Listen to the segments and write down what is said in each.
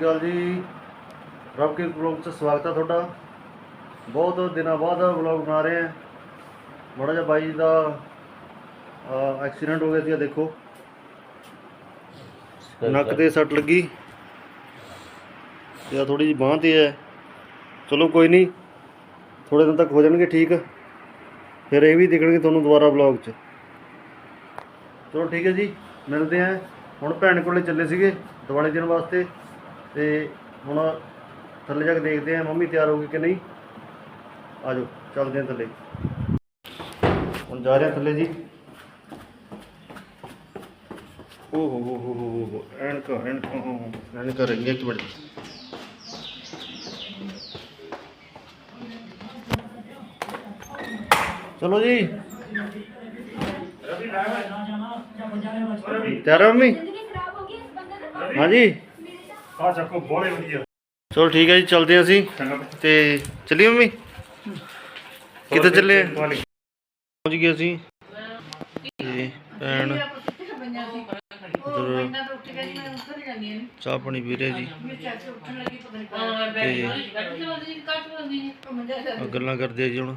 ਅਕਾਲ ਜੀ। ਰੱਬ ਕੇ ਬਲੌਗ 'ਚ ਸਵਾਗਤ ਹੈ ਤੁਹਾਡਾ। ਬਹੁਤ ਦਿਨਾਂ ਬਾਅਦ ਬਲੌਗ ਬਣਾ ਰਹੇ ਹਾਂ ਬੜਾ ਜਿਹਾ ਬਾਈ ਦਾ ਐਕਸੀਡੈਂਟ ਹੋ ਗਿਆ ਸੀ ਦੇਖੋ। ਨੱਕ ਤੇ ਸੱਟ ਲੱਗੀ। ਤੇ ਆ ਥੋੜੀ ਜਿਹੀ ਬਾਂਹ ਤੇ ਹੈ। ਚਲੋ ਕੋਈ ਨਹੀਂ ਥੋੜੇ ਦਿਨ ਤੱਕ ਹੋ ਜਾਣਗੇ ਠੀਕ। ਫਿਰ ਇਹ ਵੀ ਦਿਖਣਗੇ ਤੁਹਾਨੂੰ ਦੁਬਾਰਾ ਬਲੌਗ 'ਚ। ਚਲੋ ਠੀਕ ਹੈ ਜੀ ਮਿਲਦੇ ਆਂ। ਹੁਣ ਭੈਣ ਕੋਲੇ ਚੱਲੇ ਸੀਗੇ ਦਿਵਾਲੀ ਦੇਣ ਵਾਸਤੇ। ਤੇ ਹੁਣ ਥੱਲੇ ਜਾ ਕੇ ਦੇਖਦੇ ਆਂ ਮੰਮੀ ਤਿਆਰ ਹੋ ਗਈ ਕਿ ਨਹੀਂ। ਆਜੋ ਚੱਲਦੇ ਆਂ ਥੱਲੇ। ਹੁਣ ਜਾ ਰਹੇ ਆਂ ਥੱਲੇ ਜੀ। ਓ ਹੋ ਹੋ ਹੋ ਹੋ ਹੋ ਐਨਕ ਐਨਕ ਐਨਕ ਰਹਿ ਇੱਕ ਮਿੰਟ। ਚਲੋ ਜੀ। ਤਿਆਰ ਆ ਮੰਮੀ? ਹਾਂਜੀ। ਆ ਚੱਕੋ ਬੋਲੇ ਵਧੀਆ। ਚਲੋ ਠੀਕ ਹੈ ਜੀ ਚਲਦੇ ਹਾਂ ਅਸੀਂ। ਤੇ ਚੱਲੀਏ ਮੰਮੀ? ਕਿੱਥੇ ਚੱਲੇ ਪਹੁੰਚ ਗਏ ਅਸੀਂ। ਤੇ ਭੈਣ ਚਾਹ ਪਾਣੀ ਪੀ ਰਹੇ ਜੀ। ਤੇ ਗੱਲਾਂ ਕਰਦੇ ਆ ਜੀ ਹੁਣ।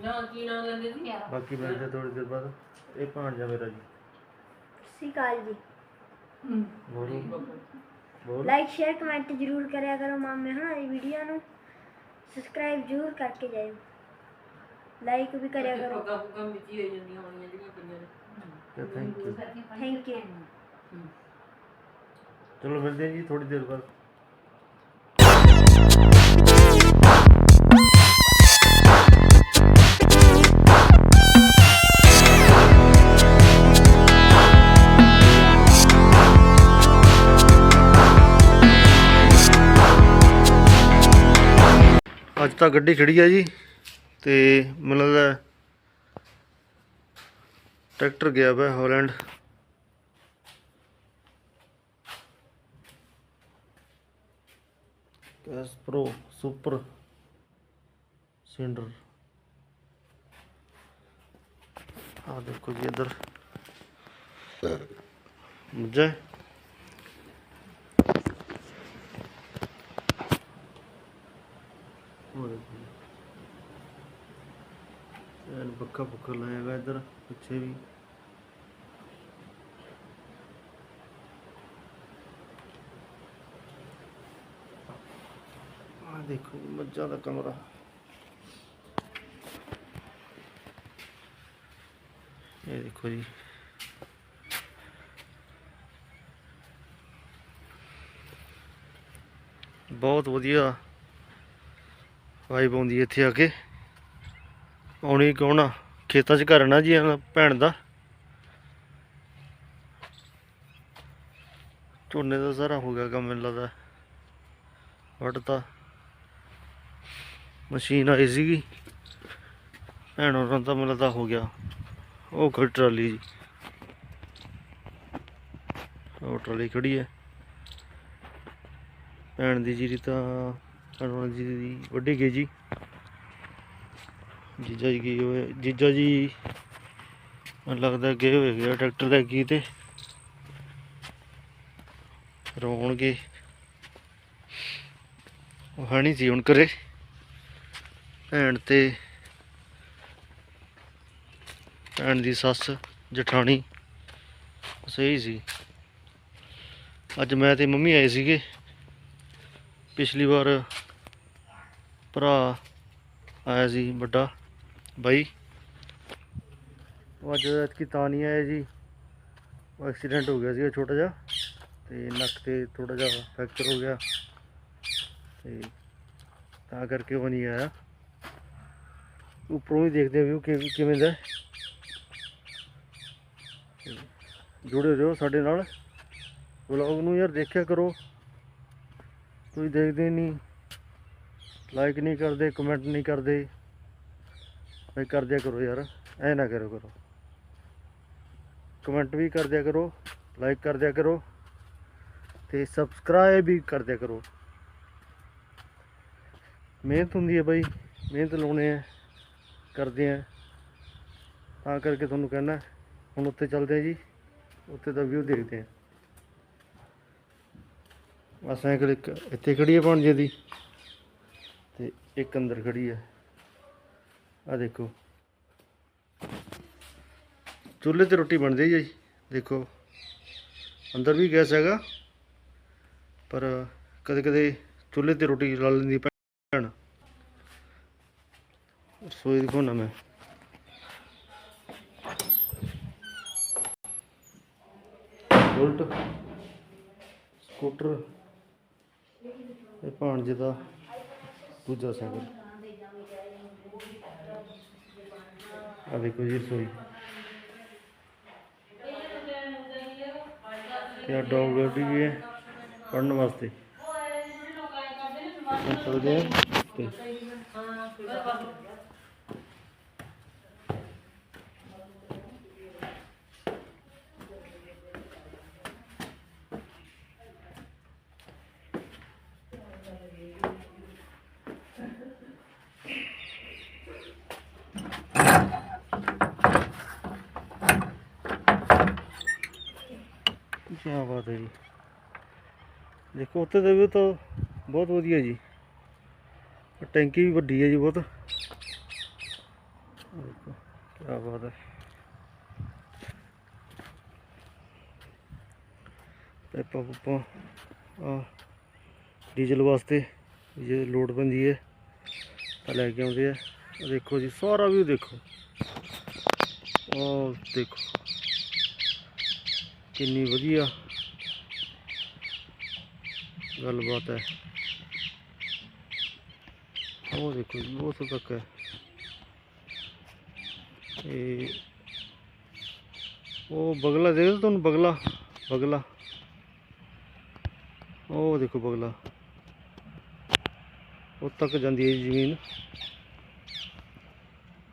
ਮਿਲਦੇ ਥੋੜੀ ਦੇਰ ਬਾਅਦ ਇਹ ਭਾਣਜਾ ਮੇਰਾ ਜੀ। ਅਕਾਲ ਜੀ। ਬੋਲੋ ਬੋਲ ਲਾਈਕ ਸ਼ੇਅਰ ਕਮੈਂਟ ਜ਼ਰੂਰ ਕਰਿਆ ਕਰੋ ਮਾਮੇ ਹਨਾ ਇਹ ਵੀਡੀਓ ਨੂੰ। ਸਬਸਕ੍ਰਾਈਬ ਜ਼ਰੂਰ ਕਰਕੇ ਜਾਇਓ। ਲਾਈਕ ਵੀ ਕਰਿਆ ਕਰੋ। ਥੈਂਕ ਯੂ ਥੈਂਕ ਯੂ ਚਲੋ ਮਿਲਦੇ ਹਾਂ ਜੀ ਥੋੜੀ ਦੇਰ ਬਾਅਦ। ਅੱਜ ਤਾਂ ਗੱਡੀ ਖੜੀ ਆ ਜੀ ਤੇ ਮੈਨੂੰ ਲੱਗਦਾ ਟਰੈਕਟਰ ਗਿਆ ਵਾ ਹਾਲੈਂਡ। ਕੈਸ ਪ੍ਰੋ ਸੁਪਰ ਸਿਲੰਡਰ। ਆ ਦੇਖੋ ਜੀ ਇੱਧਰ। ਮੁਝੇ ਹੋਰ ਦੇਖੋ ਜੀ। ਐਨ ਪੱਕਾ ਪੱਕਾ ਲਾਇਆ ਹੋਇਆ ਇੱਧਰ, ਪਿੱਛੇ ਵੀ। ਆ ਦੇਖੋ ਮੱਝਾਂ ਦਾ ਕਮਰਾ। ਇਹ ਦੇਖੋ ਜੀ। ਬਹੁਤ ਵਧੀਆ। ਵਾਈਬ ਪਾਉਂਦੀ ਇੱਥੇ ਆ ਕੇ। ਆਉਣੀ ਕਿਉਂ ਖੇਤਾਂ 'ਚ ਘਰ ਜੀ ਭੈਣ ਦਾ। ਝੋਨੇ ਦਾ ਸਾਰਾ ਹੋ ਗਿਆ ਕੰਮ ਮੈਨੂੰ ਲੱਗਦਾ। ਵੱਢਤਾ। ਮਸ਼ੀਨ ਆਈ ਸੀਗੀ। ਭੈਣ ਹੋਰਾਂ ਦਾ ਮੈਨੂੰ ਲੱਗਦਾ ਹੋ ਗਿਆ। ਉਹ ਖੜੀ ਟਰਾਲੀ ਜੀ। ਉਹ ਟਰਾਲੀ ਖੜੀ ਹੈ। ਭੈਣ ਦੀ ਜੀਰੀ ਤਾਂ ਭੈਣ ਹੋਰਾਂ ਦੀ ਵੱਡੀ ਗਈ ਜੀ। ਜੀਜਾ ਜੀ ਗਏ ਹੋਏ ਜੀਜਾ ਜੀ ਮੈਨੂੰ ਲੱਗਦਾ ਗਏ ਹੋਏ ਗਿਆ ਟਰੈਕਟਰ ਲੈ ਗਈ ਤੇ। ਰੋਣਗੇ। ਉਹ ਹਣੀ ਸੀ ਹੁਣ ਕਰੇ ਭੈਣ ਤੇ ਭੈਣ ਦੀ ਸੱਸ ਜਠਾਣੀ। ਸਹੀ ਸੀ। ਅੱਜ ਮੈਂ ਤੇ ਮੰਮੀ ਆਏ ਸੀਗੇ। ਪਿਛਲੀ ਵਾਰ ਭਰਾ ਆਇਆ ਸੀ ਵੱਡਾ, ਬਾਈ। ਉਹ ਅੱਜ ਐਤਕੀ ਤਾਂ ਨਹੀਂ ਆਇਆ ਜੀ। ਉਹ ਐਕਸੀਡੈਂਟ ਹੋ ਗਿਆ ਸੀ ਛੋਟਾ ਜਿਹਾ ਤੇ ਨੱਕ ਤੇ ਥੋੜਾ ਜਿਹਾ ਫ੍ਰੈਕਚਰ ਹੋ ਗਿਆ ਤੇ ਤਾਂ ਕਰਕੇ ਉਹ ਨਹੀਂ ਆਇਆ। ਉੱਪਰੋਂ ਹੀ ਦੇਖਦੇ ਆ ਵੀ ਕਿਵੇਂ ਕਿਵੇਂ ਦਾ ਜੁੜੇ ਰਹੋ ਸਾਡੇ ਨਾਲ। ਵਲੌਗ ਨੂੰ ਯਾਰ ਦੇਖਿਆ ਕਰੋ। ਤੁਸੀਂ ਦੇਖਦੇ ਨਹੀਂ। ਲਾਈਕ ਨਹੀਂ ਕਰਦੇ ਕਮੈਂਟ ਨਹੀਂ ਕਰਦੇ। ਭਾਈ ਕਰ ਦਿਆ ਕਰੋ ਯਾਰ, ਐ ਨਾ ਕਰੋ ਕਰੋ। ਕਮੈਂਟ ਵੀ ਕਰ ਦਿਆ ਕਰੋ ਲਾਈਕ ਕਰ ਦਿਆ ਕਰੋ, ਤੇ ਸਬਸਕ੍ਰਾਈਬ ਵੀ ਕਰ ਦਿਆ ਕਰੋ। ਮਿਹਨਤ ਹੁੰਦੀ ਹੈ ਬਾਈ, ਮਿਹਨਤ ਲਾਉਣੇ ਆ, ਕਰਦੇ ਆ। ਤਾਂ ਕਰਕੇ ਤੁਹਾਨੂੰ ਕਹਿਣਾ, ਹੁਣ ਉੱਤੇ ਚੱਲਦੇ ਆ ਜੀ ਉੱਤੇ ਦਾ ਵਿਊ ਦੇਖਦੇ ਆ। ਆ ਸਾਈਕਲ ਇੱਕ, ਇੱਥੇ ਖੜੀ ਹੈ ਭਾਣਜੇ ਦੀ। ਤੇ ਇੱਕ ਅੰਦਰ ਖੜੀ ਹੈ ਆ ਦੇਖੋ। ਚੁੱਲ੍ਹੇ ਤੇ ਰੋਟੀ ਬਣਦੀ ਹੈ ਜੀ। ਦੇਖੋ। ਅੰਦਰ ਵੀ ਗੈਸ ਹੈਗਾ, ਪਰ ਕਦੇ ਕਦੇ ਚੁੱਲ੍ਹੇ ਤੇ ਰੋਟੀ ਲਾ ਲੈਂਦੀ ਭੈਣ। ਰਸੋਈ ਦਿਖਾਉਣਾ ਮੈਂ। ਬੁਲਟ, ਸਕੂਟਰ, ਇਹ ਭਾਣਜੇ ਦਾ ਦੂਜਾ ਸਾਈਕਲ। ਆ ਦੇਖੋ ਜੀ ਰਸੋਈ। ਤੇ ਡੌਗ ਬੈਠੀ ਵੀ ਹੈ। ਪੜਨ ਵਾਸਤੇ। ਚੱਲਦੇ ਆ? ਤੇ ਕੀ ਬਾਤ ਹੈ ਜੀ। ਦੇਖੋ ਉੱਤੇ ਦਾ ਵੀ ਤਾਂ ਬਹੁਤ ਵਧੀਆ ਜੀ। ਟੈਂਕੀ ਵੀ ਵੱਡੀ ਹੈ ਜੀ ਬਹੁਤ। ਦੇਖੋ ਕੀ ਬਾਤ ਹੈ। ਪੈਪਾ ਪੁੱਪਾ, ਆ, ਡੀਜ਼ਲ ਵਾਸਤੇ ਜੇ ਲੋਡ ਪੈਂਦੀ ਹੈ, ਤਾਂ ਲੈ ਕੇ ਆਉਂਦੇ ਆ। ਦੇਖੋ ਜੀ, ਸਾਰਾ ਵੀ ਦੇਖੋ। ਉਹ ਦੇਖੋ। ਕਿੰਨੀ ਵਧੀਆ। ਗੱਲਬਾਤ ਹੈ। ਉਹ ਦੇਖੋ ਜੀ, ਉਹ ਤੋਂ ਤੱਕ ਹੈ। ਇਹ ਉਹ ਬਗਲਾ, ਦੇਖੋ ਤੁਹਾਨੂੰ ਬਗਲਾ ਬਗਲਾ। ਉਹ ਦੇਖੋ ਬਗਲਾ। ਉਹ ਤੱਕ ਜਾਂਦੀ ਹੈ ਜੀ ਜ਼ਮੀਨ।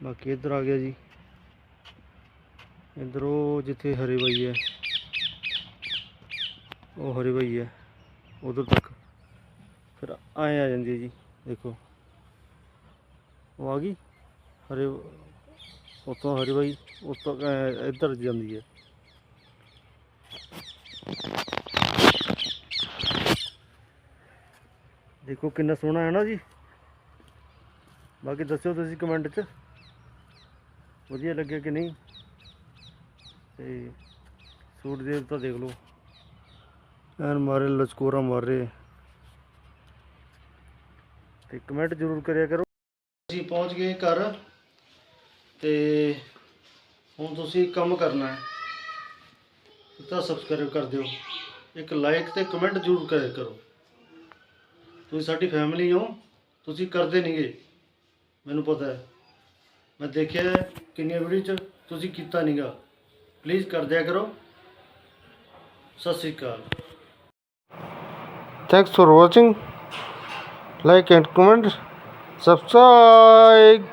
ਬਾਕੀ ਇੱਧਰ ਆ ਗਿਆ ਜੀ। ਇੱਧਰ ਉਹ ਜਿੱਥੇ ਹਰੇ ਬਾਈ ਹੈ। ਉਹ ਹਰੀ ਭਈ ਹੈ ਉਧਰ ਤੱਕ। ਫਿਰ ਆਏ ਆ ਜਾਂਦੀ ਹੈ ਜੀ, ਦੇਖੋ। ਉਹ ਆ ਗਈ, ਹਰੇ ਉਤੋਂ ਹਰੀ ਭਈ ਉਤੋਂ ਇੱਧਰ ਜਾਂਦੀ ਹੈ। ਦੇਖੋ ਕਿੰਨਾ ਸੋਹਣਾ ਹੈ ਨਾ ਜੀ। ਬਾਕੀ ਦੱਸਿਓ ਤੁਸੀਂ ਕਮੈਂਟ 'ਚ। ਵਧੀਆ ਲੱਗਿਆ ਕਿ ਨਹੀਂ? ਤੇ ਸੂਟ ਦੇ ਤਾਂ ਦੇਖ ਲਓ। ਐਨ ਮਾਰੇ, ਲਚਕੋਰਾ ਮਾਰੇ। ਤੇ ਕਮੈਂਟ ਜ਼ਰੂਰ ਕਰਿਆ ਕਰੋ। ਅਸੀਂ ਪਹੁੰਚ ਗਏ ਘਰ ਤੇ ਹੁਣ ਤੁਸੀਂ ਕੰਮ ਕਰਨਾ ਹੈ। ਤਾਂ ਸਬਸਕ੍ਰਾਈਬ ਕਰ ਦਿਓ। ਇੱਕ ਲਾਈਕ ਤੇ ਕਮੈਂਟ ਜ਼ਰੂਰ ਕਰਿਆ ਕਰੋ। ਤੁਸੀਂ ਸਾਡੀ ਫੈਮਿਲੀ ਹੋ, ਤੁਸੀਂ ਕਰਦੇ ਨਹੀਂਗੇ ਮੈਨੂੰ ਪਤਾ ਹੈ। ਮੈਂ ਦੇਖਿਆ ਕਿੰਨੀਆਂ ਵੀਡੀਓ ਚ ਤੁਸੀਂ ਕੀਤਾ ਨਹੀਂਗਾ ਪਲੀਜ਼ ਕਰ ਦਿਆ ਕਰੋ। ਸਤਿ ਸ੍ਰੀ ਅਕਾਲ। Thanks for watching. Like and comment. Subscribe.